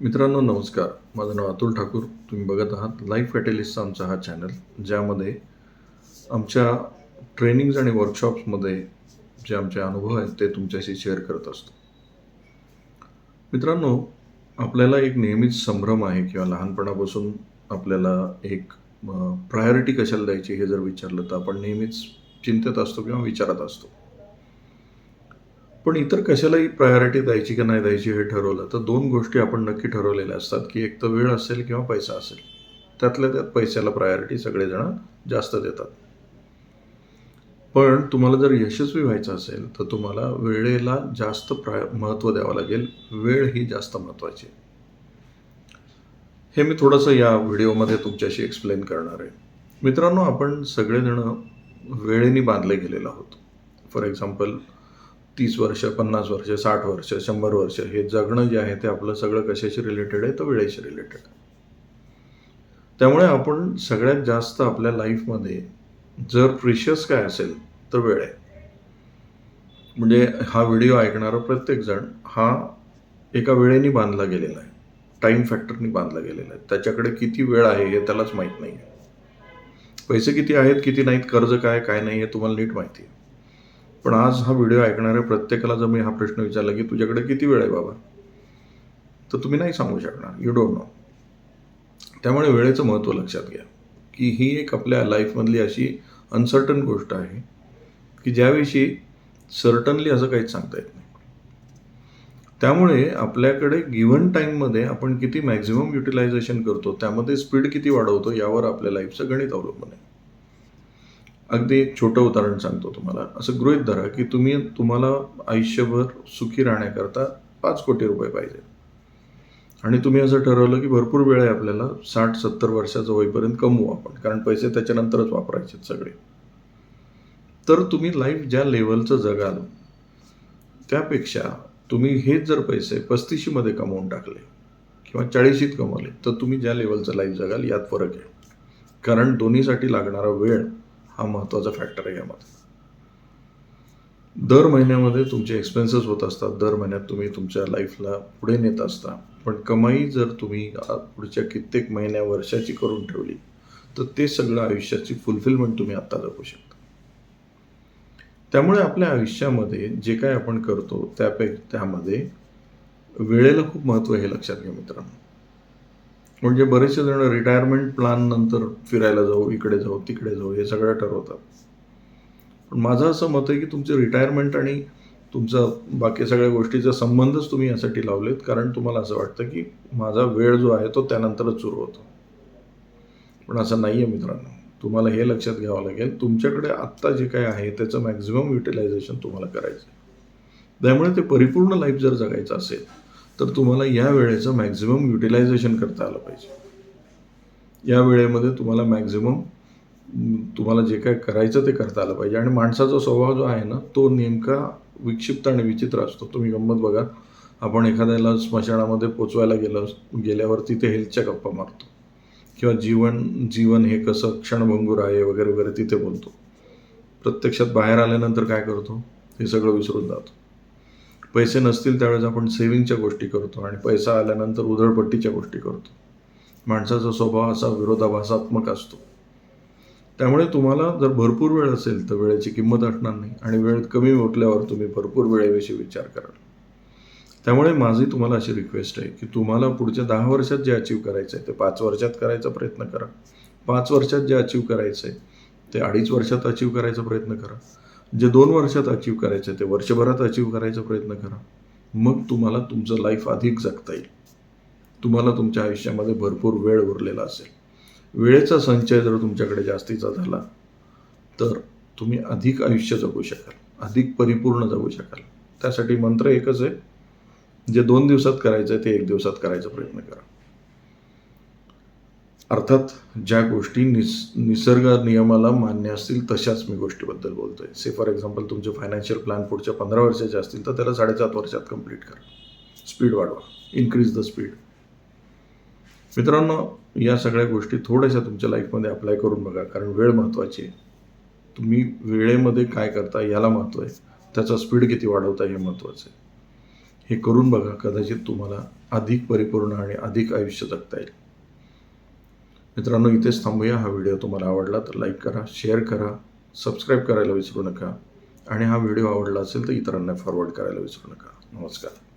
मित्रांनो नमस्कार. माझं नाव अतुल ठाकूर. तुम्ही बघत आहात लाईफ कॅटेलिस्टचा आमचा हा चॅनल ज्यामध्ये आमच्या ट्रेनिंग्ज आणि वर्कशॉप्समध्ये जे आमचे अनुभव आहेत ते तुमच्याशी शेअर करत असतो. मित्रांनो आपल्याला एक नेहमीच संभ्रम आहे किंवा लहानपणापासून आपल्याला एक प्रायोरिटी कशाला द्यायची हे जर विचारलं तर आपण नेहमीच चिंतेत असतो किंवा विचारत असतो. पण इतर कशालाही प्रायोरिटी द्यायची की नाही द्यायची हे ठरवलं तर दोन गोष्टी आपण नक्की ठरवलेल्या असतात की एक तर वेळ असेल किंवा पैसा असेल. त्यातल्या त्यात पैशाला प्रायोरिटी सगळेजण जास्त देतात. पण तुम्हाला जर यशस्वी व्हायचं असेल तर तुम्हाला वेळेला जास्त प्राय महत्त्व द्यावं लागेल. वेळ ही जास्त महत्त्वाची हे मी थोडंसं या व्हिडिओमध्ये तुमच्याशी एक्सप्लेन करणार आहे. मित्रांनो आपण सगळेजण वेळेने बांधले गेलेलो आहोत. फॉर एक्झाम्पल तीस वर्ष पन्नास वर्ष साठ वर्ष शंभर वर्ष हे जगणं जे आहे ते आपलं सगळं कशाशी रिलेटेड आहे? तर वेळेशी रिलेटेड त्यामुळे आपण सगळ्यात जास्त आपल्या लाईफमध्ये जर प्रिशियस काय असेल तर वेळ आहे. म्हणजे हा व्हिडिओ ऐकणारा प्रत्येकजण हा एका वेळेने बांधला गेलेला आहे. टाईम फॅक्टरनी बांधला गेलेला आहे. त्याच्याकडे किती वेळ आहे हे त्यालाच माहीत नाही आहे पैसे किती आहेत किती नाहीत कर्ज काय काय नाही हे तुम्हाला नीट माहिती आहे. पण आज हा व्हिडिओ ऐकणाऱ्या प्रत्येकाला जर मी हा प्रश्न विचारला की तुझ्याकडे किती वेळ आहे बाबा? तर तुम्ही नाही सांगू शकणार. यू डोंट नो त्यामुळे वेळेचं महत्त्व लक्षात घ्या की ही एक आपल्या लाईफमधली अशी अनसर्टन गोष्ट आहे की ज्याविषयी सर्टनली असं काहीच सांगता येत नाही. त्यामुळे आपल्याकडे गिव्हन टाईममध्ये आपण किती मॅक्झिमम युटिलायझेशन करतो त्यामध्ये स्पीड किती वाढवतो यावर आपल्या लाईफचं गणित अवलंबून आहे. अगदी एक छोटं उदाहरण सांगतो तुम्हाला. असं गृहित धरा की तुम्ही तुम्हाला आयुष्यभर सुखी राहण्याकरता पाच कोटी रुपये पाहिजे. आणि तुम्ही असं ठरवलं की भरपूर वेळ आहे आपल्याला साठ सत्तर वर्षाचं होईपर्यंत कमवू आपण कारण पैसे त्याच्यानंतरच वापरायचे सगळे. तर तुम्ही लाईफ ज्या लेवलचं जगाल त्यापेक्षा तुम्ही हेच जर पैसे पस्तीशीमध्ये कमवून टाकले किंवा चाळीशीत कमवले तर तुम्ही ज्या लेवलचं लाईफ जगाल यात फरक आहे. कारण दोन्हीसाठी लागणारा वेळ हा महत्त्वाचा फॅक्टर आहे यामध्ये. दर महिन्यामध्ये तुमचे एक्सपेन्सेस होत असतात. दर महिन्यात तुम्ही तुमच्या लाईफला पुढे नेत असता. पण कमाई जर तुम्ही पुढच्या कित्येक महिन्या वर्षाची करून ठेवली तर ते सगळं आयुष्याची फुलफिलमेंट तुम्ही आत्ता जगू शकता. त्यामुळे आपल्या आयुष्यामध्ये जे काय आपण करतो त्यापैकी त्यामध्ये वेळेला खूप महत्त्व हे लक्षात घ्या मित्रांनो. म्हणजे बरेचसे जण रिटायरमेंट प्लॅन नंतर फिरायला जाऊ इकडे जाऊ तिकडे जाऊ हे सगळं ठरवतात. पण माझं असं मत आहे की तुमचे रिटायरमेंट आणि तुमचा बाकी सगळ्या गोष्टीचा संबंधच तुम्ही यासाठी लावलेत कारण तुम्हाला असं वाटतं की माझा वेळ जो आहे तो त्यानंतरच सुरू होतो. पण असं नाही आहे मित्रांनो. तुम्हाला हे लक्षात घ्यावं लागेल तुमच्याकडे आत्ता जे काय आहे त्याचं मॅक्झिमम युटिलायझेशन तुम्हाला करायचं आहे त्यामुळे ते परिपूर्ण लाईफ जर जगायचं असेल तर तुम्हाला या वेळेचं मॅक्झिमम युटिलायझेशन करता आलं पाहिजे. या वेळेमध्ये तुम्हाला मॅक्झिमम तुम्हाला जे काय करायचं ते करता आलं पाहिजे. आणि माणसाचा स्वभाव जो आहे ना तो नेमका विक्षिप्त आणि विचित्र असतो. तुम्ही गंमत बघा. आपण एखाद्याला स्मशानामध्ये पोचवायला गेलो गेल्यावर तिथे हेल्थच्या गप्पा मारतो. किंवा जीवन जीवन हे कसं क्षणभंगूर आहे वगैरे वगैरे तिथे बोलतो. प्रत्यक्षात बाहेर आल्यानंतर काय करतो? हे सगळं विसरून जातो. पैसे नसतील त्यावेळेस आपण सेविंगच्या गोष्टी करतो आणि पैसा आल्यानंतर उधळपट्टीच्या गोष्टी करतो. माणसाचा स्वभाव असा विरोधाभासात्मक असतो. त्यामुळे तुम्हाला जर भरपूर वेळ असेल तर वेळेची किंमत असणार नाही आणि वेळ कमी उठल्यावर तुम्ही भरपूर वेळेविषयी विचार कराल. त्यामुळे माझी तुम्हाला अशी रिक्वेस्ट आहे की तुम्हाला पुढच्या दहा वर्षात जे अचीव करायचं आहे ते पाच वर्षात करायचा प्रयत्न करा. पाच वर्षात जे अचीव करायचं आहे ते अडीच वर्षात अचीव करायचा प्रयत्न करा. जे दोन वर्षात अचीव करायचं आहे ते वर्षभरात अचीव करायचा प्रयत्न करा. मग तुम्हाला तुमचं लाईफ अधिक जगता येईल. तुम्हाला तुमच्या आयुष्यामध्ये भरपूर वेळ उरलेला असेल. वेळेचा संचय जर तुमच्याकडे जास्तीचा झाला तर तुम्ही अधिक आयुष्य जगू शकाल अधिक परिपूर्ण जगू शकाल. त्यासाठी मंत्र एकच आहे. जे दोन दिवसात करायचं आहे ते एक दिवसात करायचा प्रयत्न करा. अर्थात ज्या गोष्टी निस निसर्ग नियमाला मान्य असतील तशाच मी गोष्टीबद्दल बोलतो आहे से फॉर एक्झाम्पल तुमचे फायनान्शियल प्लॅन पुढच्या पंधरा वर्षाचे असतील तर त्याला साडेसात वर्षात कंप्लीट करा. स्पीड वाढवा. इन्क्रीज द स्पीड मित्रांनो या सगळ्या गोष्टी थोड्याशा तुमच्या लाईफमध्ये अप्लाय करून बघा. कारण वेळ महत्त्वाची आहे. तुम्ही वेळेमध्ये काय करता याला महत्त्व आहे. त्याचा स्पीड किती वाढवता हे महत्त्वाचं आहे. हे करून बघा. कदाचित तुम्हाला अधिक परिपूर्ण आणि अधिक आयुष्य जगता येईल. मित्रांनो इथेच थांबूया. हा व्हिडिओ तुम्हाला आवडला तर लाईक करा शेअर करा सबस्क्राईब करायला विसरू नका. आणि हा व्हिडिओ आवडला असेल तर इतरांना फॉरवर्ड करायला विसरू नका. नमस्कार.